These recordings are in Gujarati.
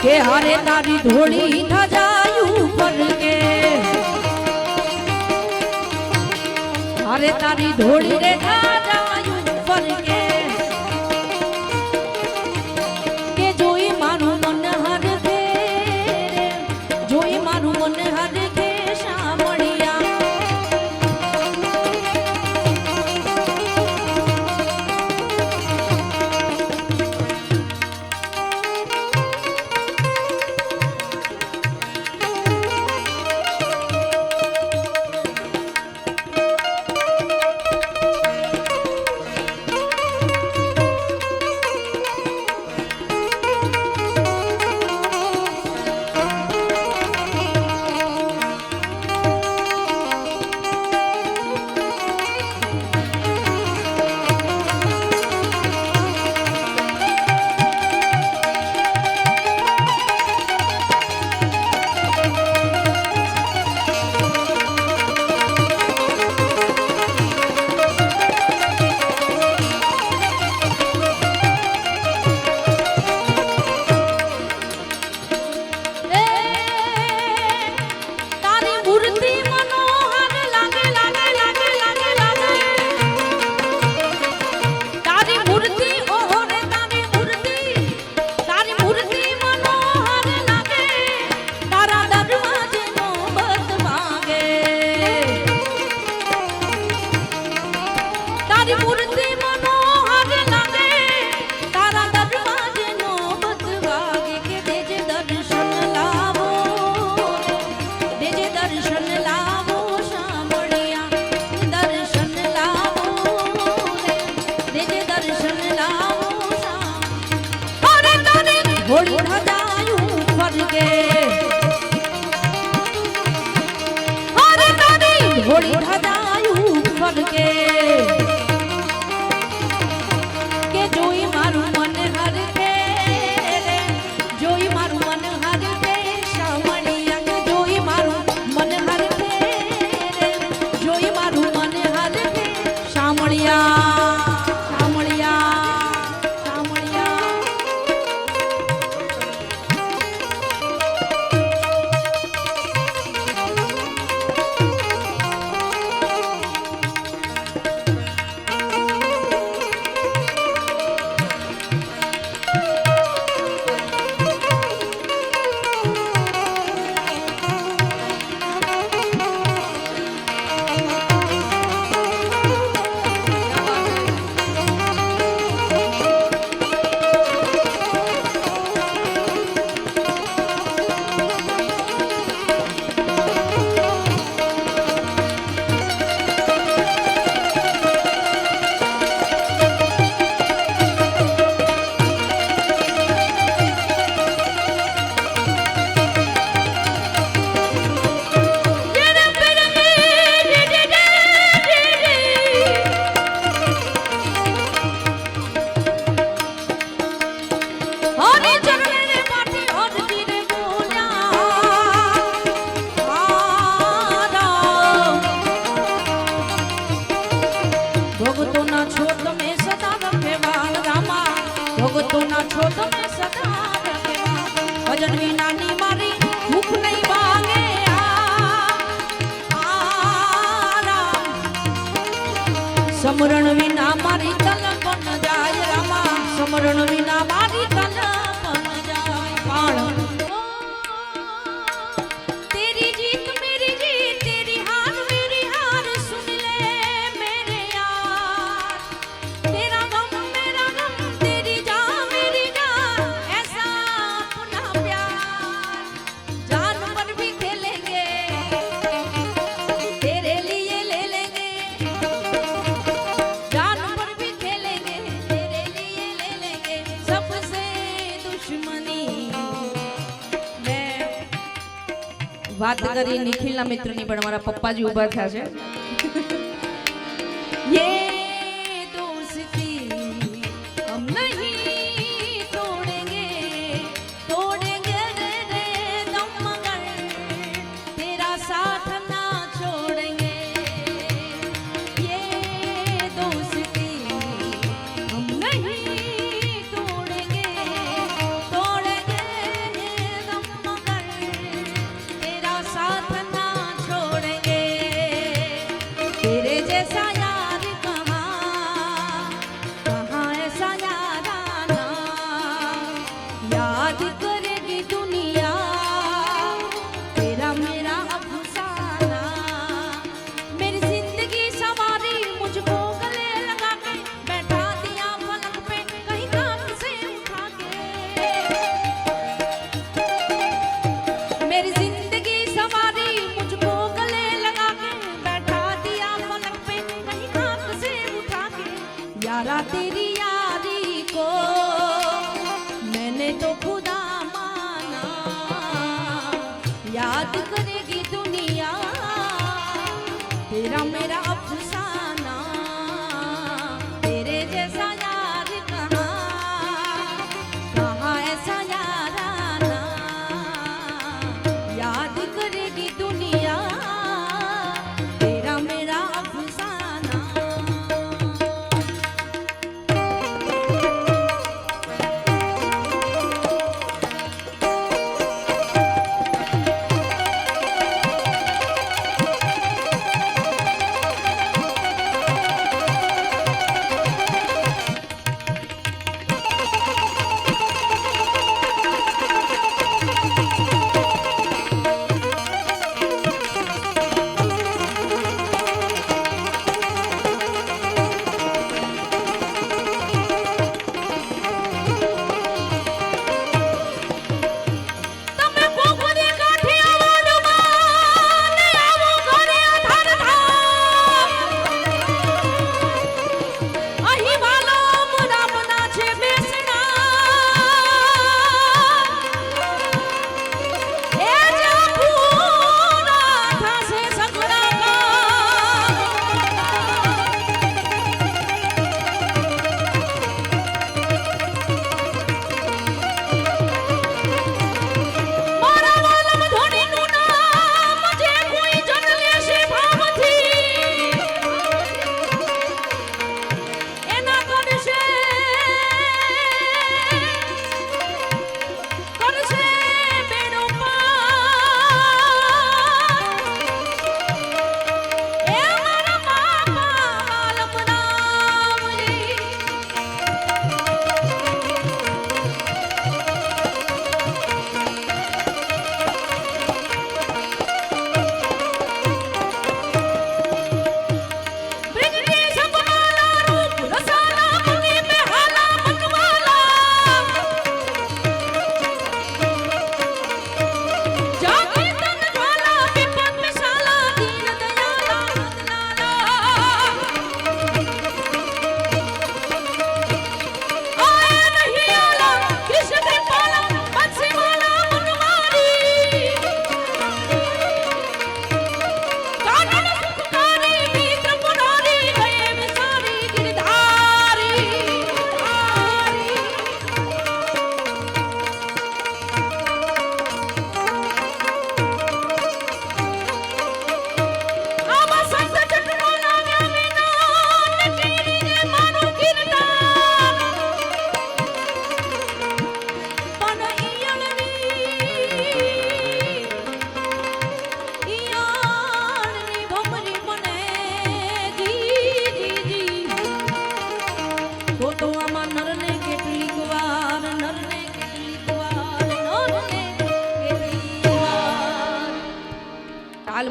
કે હરે તારી ઢોળી ન જાયું પર કે હરે તારી ઢોળી રે થાય વાત કરી નિખિલના મિત્રની પણ મારા પપ્પાજી ઊભા થયા છે.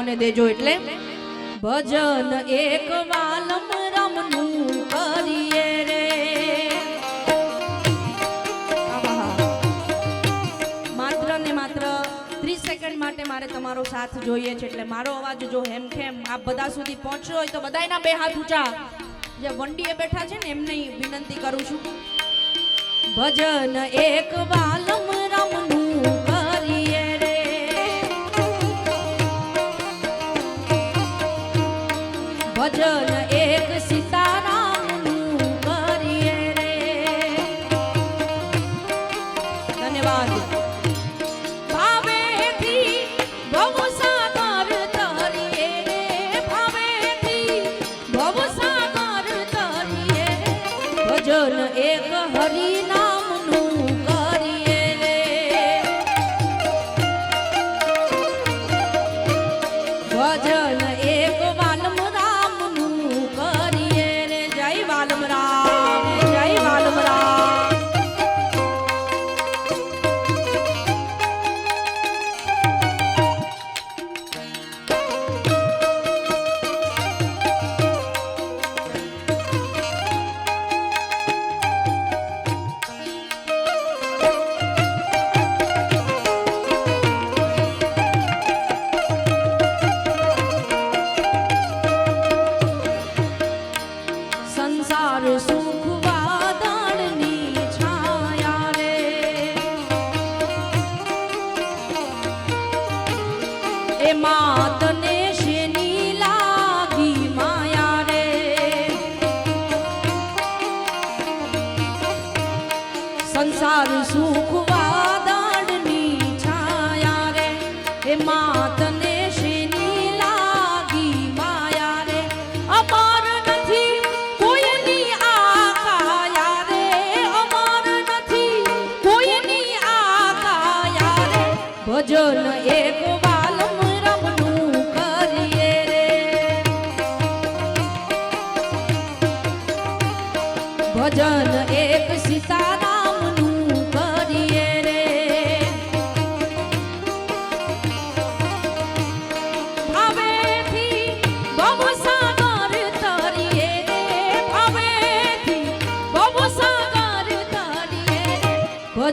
મને દેજો એટલે? ભજન એક વાલમ રમનું કરીએ રે. ત્રીસ સેકન્ડ માટે મારે તમારો સાથ જોઈએ છે એટલે મારો અવાજ જો હેમખેમ આપ બધા સુધી પહોંચ્યો હોય તો બધાયના બે હાથ ઊંચા. જે વંડીએ બેઠા છે ને એમને વિનંતી કરું છું. ભજન એક વાલમ રમનું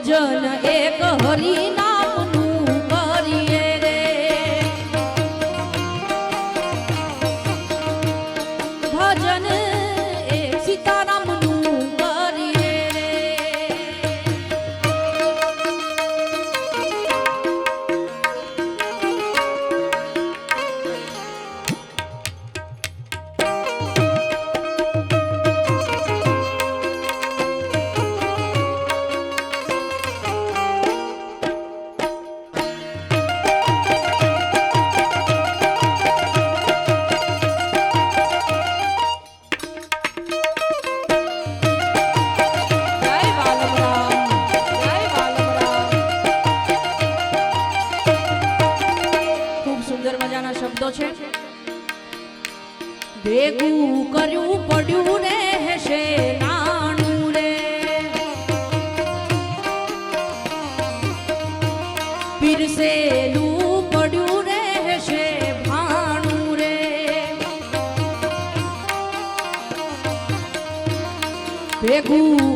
জন এক হরিণ કવિતાના શબ્દો છે. ભેગું કર્યું પડ્યું ને હશે નાનું રે. ભેગું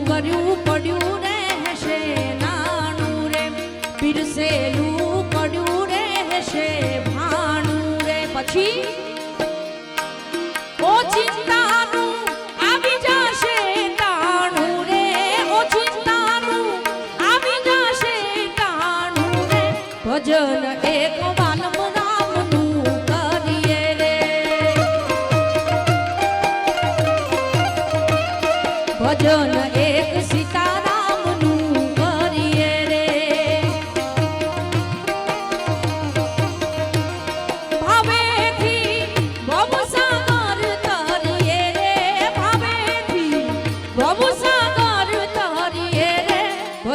খুশি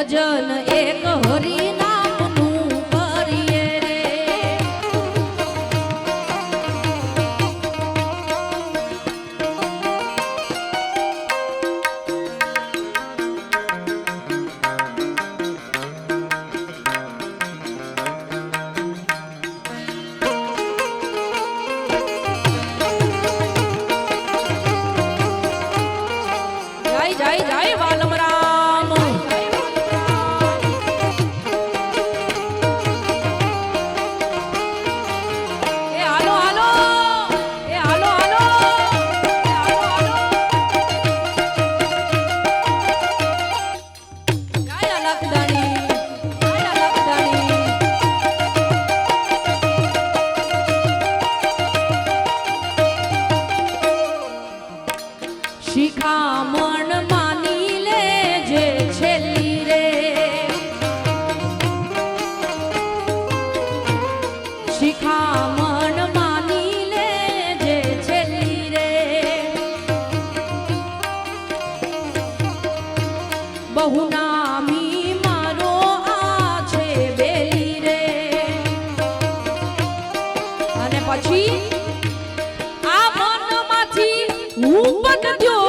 ভজন પછી આ મનમાંથી હું બનજો